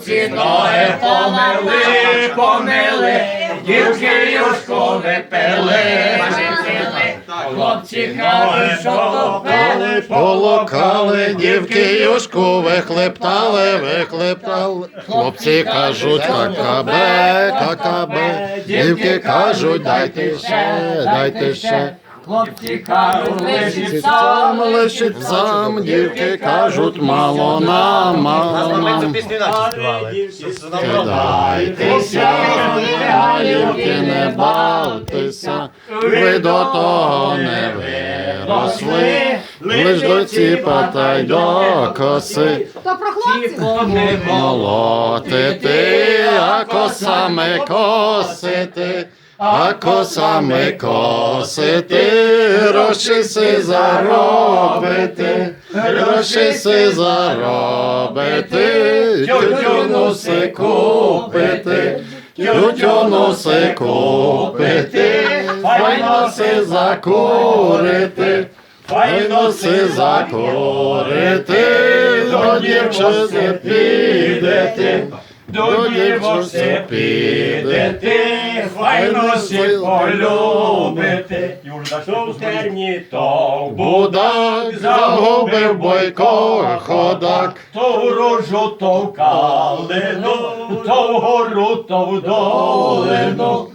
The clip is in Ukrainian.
хлопці ноги помили, помили, дівки юшку випили. Хлопці кажуть, що то пили, Полокали, дівки юшку вихлептали, вихлептали. Хлопці кажуть, какабе, какабе. Дівки кажуть, дайте ще, дайте ще. Хлопці кажуть, лишить Сам лишить сам, дівки кажуть, мало нам, мало нам. Кидайтеся, галівки, не бавтеся, ви до того не виросли, лиш до ціпа та й до коси. То про хлопців. Молотити, а косами косити, а косами косити, гроші си заробити, гроші си заробити, тютюну си купити, тютюну си купити, файно си закурити. Файно си закурити, до дівчини підете, до дівчини підете, файно си полюбите. То в терні, то Будак загубив бойко ходак, то в рожу, то в калину, то в гору, то в долину.